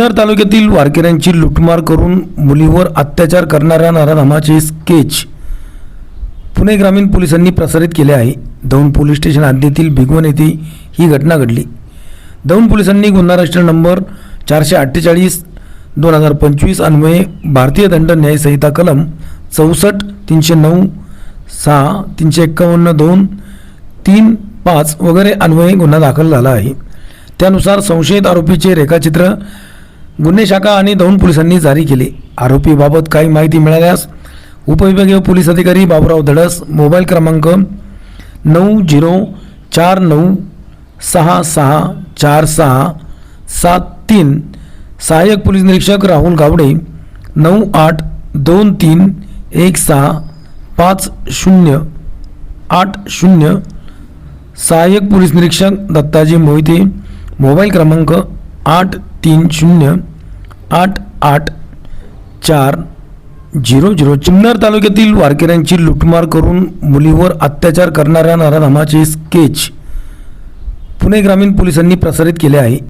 जुन्नर तालुक्यातील वारकऱ्यांची लुटमार करून मुलीवर अत्याचार करणाऱ्या नराधमाचे स्केच पुणे ग्रामीण पोलिसांनी प्रसारित केले आहे. दौंड पोलीस स्टेशन हद्दीतील भिगवण येथे ही घटना घडली. दौंड पोलिसांनी गुन्हा रजिस्टर नंबर चारशे अठ्ठेचाळीस दोन हजार पंचवीस अन्वये भारतीय दंड न्यायसंहिता कलम चौसष्ट तीनशे नऊ सहा तीनशे एक्कावन्न दोन तीन पाच वगैरे अन्वये गुन्हा दाखल झाला आहे. त्यानुसार संशयित आरोपीचे रेखाचित्र गुन्हे शाखा आणि दौंड पोलिसांनी जारी केले. आरोपीबाबत काही माहिती मिळाल्यास उपविभागीय पोलीस अधिकारी बाबुराव धडस मोबाईल क्रमांक नऊ झिरो चार नऊ सहा सहा चार सहा सात तीन. सहाय्यक पोलीस निरीक्षक राहुल गावडे नऊ आठ दोन तीन एक सहा पाच शून्य आठ शून्य. सहाय्यक पोलीस निरीक्षक दत्ताजी मोहिते मोबाईल क्रमांक आठ तीन शून्य आठ आठ चार झिरो झिरो. चिन्नर तालुक्यातील वारकऱ्यांची लुटमार करून मुलीवर अत्याचार करणाऱ्या नराधमाचे स्केच पुणे ग्रामीण पोलिसांनी प्रसारित केले आहे.